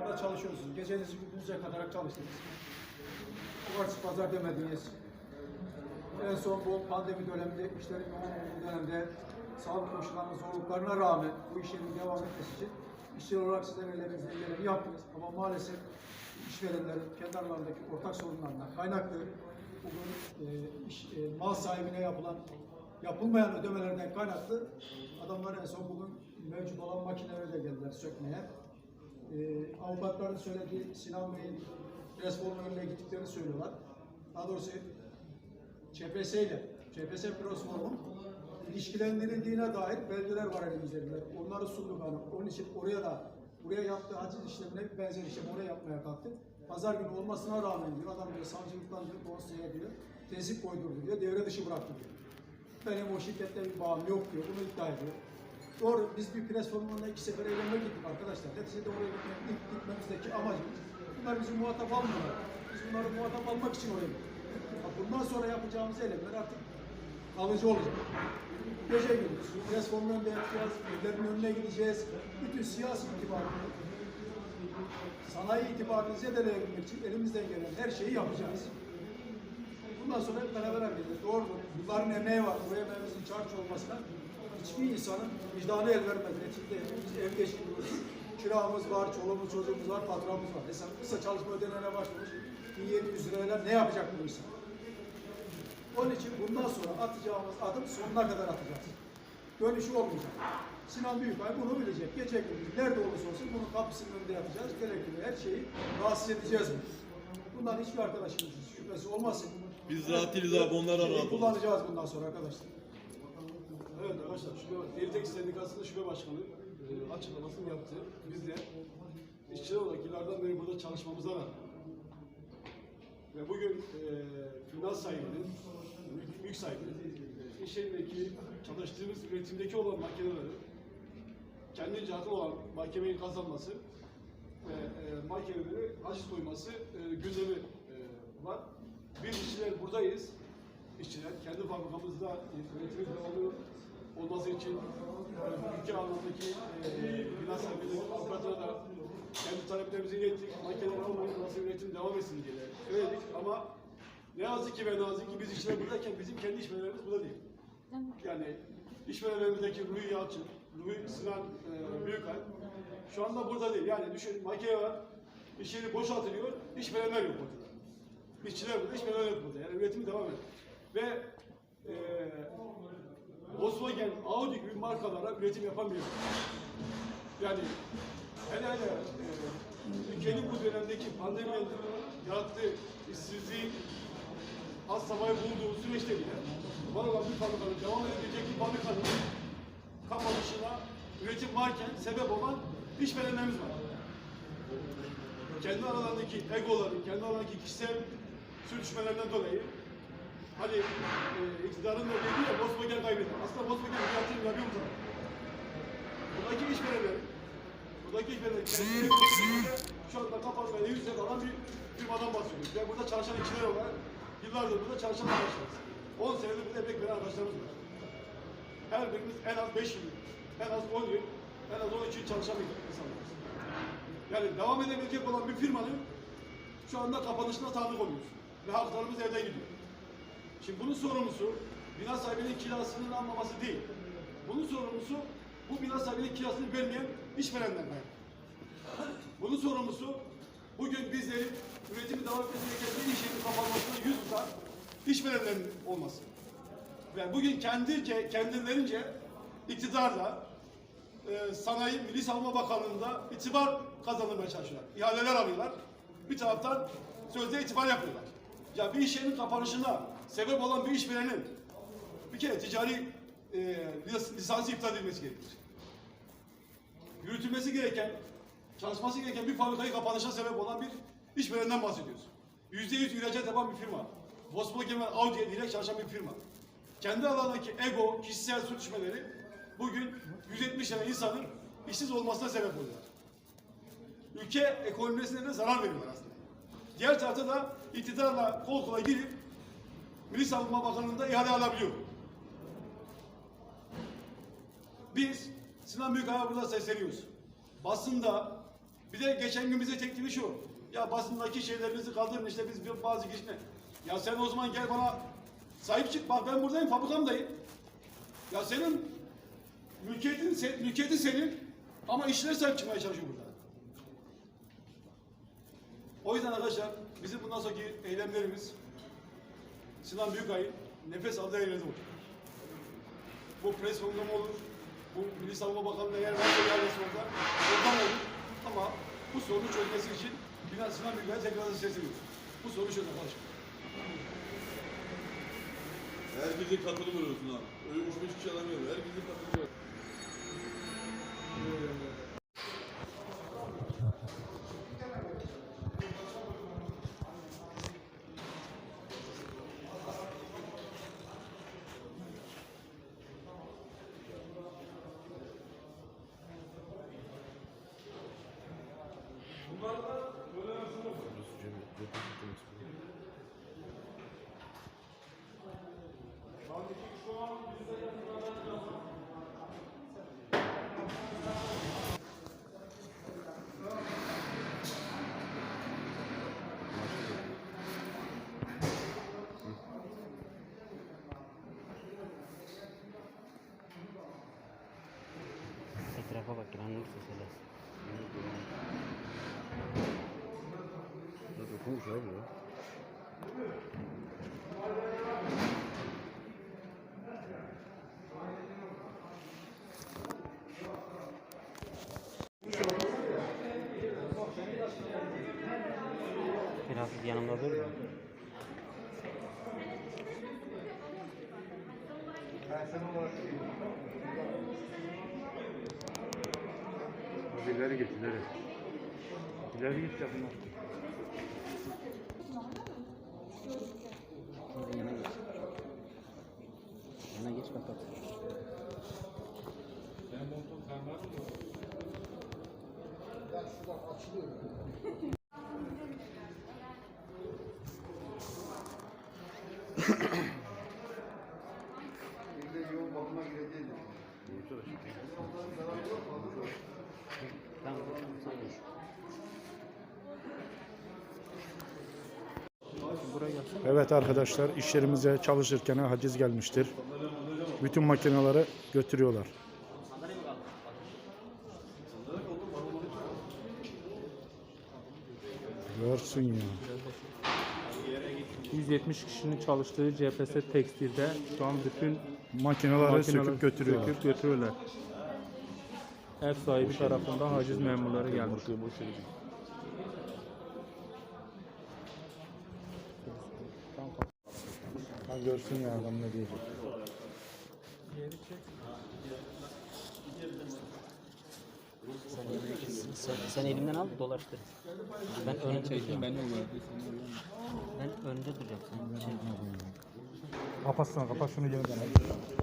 durmadan çalışıyorsunuz. Gecenizi gündüzüne kadar çalıştınız. Cumartesi pazar demediniz. En son bu pandemi döneminde, işlerin yoğun dönemde sağlık koşullarının zorluklarına rağmen bu işlerin devam etmesi için işçi olarak sizler ellerinizden geleni yaptınız. Ama maalesef işverenlerin kendi aralarındaki ortak sorunlarından kaynaklı bugün e, iş, e, mal sahibine yapılan yapılmayan ödemelerden kaynaklı adamlar en son bugün mevcut olan makineleri de geldiler sökmeye. E, avukatların söylediği Sinan Bey'in responun önüne gittiklerini söylüyorlar. Daha doğrusu ÇPS ile, ÇPS Prosform'un ilişkilendirildiğine dair belgeler var elimizde. Onları sunduk hanım. Onun için oraya da, buraya yaptığı haciz işlemine benzer işlem oraya yapmaya kalktık. Pazar günü olmasına rağmen diyor, adam diyor savcılıktan diyor, konseyle diyor, tezip koydurdu diyor, devre dışı bıraktı diyor. Benim o şirkette bir bağım yok diyor, bunu iddia ediyor. Doğru, biz bir pres iki sefer eğlenme gittik arkadaşlar. Neticede oraya gitmek, ilk gitmemizdeki amacımız, bunlar bizi muhatap almıyorlar. Biz bunları muhatap almak için oraya gittik. Bundan sonra yapacağımız eylemler artık kalıcı olacak. Gece gündüz, pres önünde yapacağız, evlerin önüne gideceğiz. Bütün siyasi itibarını, sanayi itibarını zedeleyebilmek için elimizden gelen her şeyi yapacağız. Bundan sonra hep beraber hareket Doğrudur. Bunların emeği var. Bu emeğimizin çarçı olmasına hiçbir insanın vicdanı el vermez. Neticede ev geçiriyoruz. Kiramız var, çoluğumuz, çocuğumuz var, faturamız var. Hesap kısa çalışma ödenene başlamış. 1700 lirayla ne yapacak bu insan? Onun için bundan sonra atacağımız adım sonuna kadar atacağız. Dönüşü olmayacak. Sinan Büyükay bunu bilecek. Gece gündüz nerede olursa olsun bunun kapısının önünde yapacağız. Gerekli her şeyi rahatsız edeceğiz. Bundan hiçbir arkadaşımızın şüphesi olmasın. Biz rahat değiliz abi onlar da Şeyi rahat kullanacağız bundan sonra arkadaşlar. Arkadaşlar, şube, Evtek Sendikası'nın şube başkanı e, açıklamasını yaptı. Biz de işçiler olarak yıllardan beri burada çalışmamıza rağmen ve bugün e, finans sahibinin, mülk, mülk sahibinin, iş yerindeki çalıştığımız üretimdeki olan makineleri kendince haklı olan mahkemeyi kazanması ve e, mahkemeleri haciz koyması e, gündemi e, var. Biz işçiler buradayız. İşçiler kendi fabrikamızda üretimi devamlı olması için ülke anlamındaki e, finans da kendi taleplerimizi ilettik. Makineler olmayın, nasıl üretim devam etsin diye söyledik ama ne yazık ki ve nazik ki biz işçiler buradayken bizim kendi işverenlerimiz burada değil. Yani işverenlerimizdeki Ruhi Yalçın, Ruhi Sinan e, Büyükay şu anda burada değil. Yani düşün makine var, iş yeri boşaltılıyor, işverenler yok ortada. İşçiler burada, işverenler yok burada. Yani üretimi devam ediyor. Ve e, Volkswagen, Audi gibi markalara üretim yapamıyor. Yani hele hele e, ülkenin bu dönemdeki pandeminin yarattığı işsizliği has safhaya bulduğu süreçte bile var olan bir fabrikanın devam edebilecek bir fabrikanın kapanışına üretim varken sebep olan işverenlerimiz var. Kendi aralarındaki egoları, kendi aralarındaki kişisel sürtüşmelerden dolayı hani e, iktidarın da dediği ya Volkswagen kaybeder. Aslında Volkswagen bir yatırım yapıyor mu zaman? Buradaki işverenlerin buradaki işverenlerin kendi şu anda kapatmaya yüzde alan bir firmadan bahsediyoruz. Yani burada çalışan işçiler olarak yıllardır burada çalışan arkadaşlarız. 10 senedir burada emek veren arkadaşlarımız var. Her birimiz en az 5 yıl, en az 10 yıl, en az 12 yıl çalışan insanlarız. Yani devam edebilecek olan bir firmanın şu anda kapanışına tanık oluyoruz. Ve haklarımız elde gidiyor. Şimdi bunun sorumlusu bina sahibinin kirasının almaması değil. Bunun sorumlusu bu bina sahibinin kirasını vermeyen işverenden kaynaklı. Bunun sorumlusu bugün bizlerin üretimi devam etmesi gereken iş yerinin kapanmasına yüz tutan işverenlerin olması. Ve bugün kendince, kendilerince iktidarla e, Sanayi Milli Savunma Bakanlığı'nda itibar kazanmaya çalışıyorlar. İhaleler alıyorlar. Bir taraftan sözde itibar yapıyorlar. Ya bir iş yerinin kapanışına sebep olan bir işverenin bir kere ticari e, lis- lisansı iptal edilmesi gerekir. Yürütülmesi gereken, çalışması gereken bir fabrikayı kapanışa sebep olan bir işverenden bahsediyoruz. Yüzde yüz ihracat yapan bir firma. Volkswagen ve Audi'ye direkt çalışan bir firma. Kendi alanındaki ego, kişisel sürtüşmeleri bugün 170 tane insanın işsiz olmasına sebep oluyorlar. Ülke ekonomisine de zarar veriyorlar aslında. Diğer tarafta da iktidarla kol kola girip Milli Savunma Bakanlığı'nda ihale alabiliyor. Biz Sinan Büyükay'a burada sesleniyoruz. Basında Bir de geçen gün bize teklifi şu. Ya basındaki şeylerinizi kaldırın işte biz bazı kişine. Ya sen o zaman gel bana sahip çık. Bak ben buradayım fabrikamdayım. Ya senin mülkiyetin, se, mülkiyetin senin ama işlere sahip çıkmaya çalışıyor burada. O yüzden arkadaşlar bizim bundan sonraki eylemlerimiz Sinan Büyükay'ın nefes aldığı eylemi olur. Bu pres programı olur. Bu Milli Savunma Bakanlığı'na yer varsa yerlisi orada. Oradan olur. Ama bu sorunu çözmesi için Sinan Sinan Büyükay'a tekrar sesleniyoruz. Bu sorunu çözün arkadaşlar. Herkesin katılımı olsun ha. Öyle üç beş kişi alamıyorum. Herkesin katılımı olsun. Lan olursa söyle. Dokunmuş abi ya. Biraz yanımda dur da. Abi ileri git ileri. İleri git yakına. Şöyle yana geç. Yana geç kapat. Tamam, sen dur. Evet arkadaşlar iş yerimize çalışırken haciz gelmiştir. Bütün makineleri götürüyorlar. Görsün ya. 170 kişinin çalıştığı CPS Tekstil'de şu an bütün Makineleri makineler söküp götürüyorlar. söküp götürüyorlar. Ev sahibi tarafından haciz memurları gelmiş. Görsün ya adam ne diyecek. Sen, sen elimden al dolaştır. Ben önünde duracağım. Ben, ben önünde duracağım. Sen şey kapat şunu yeniden.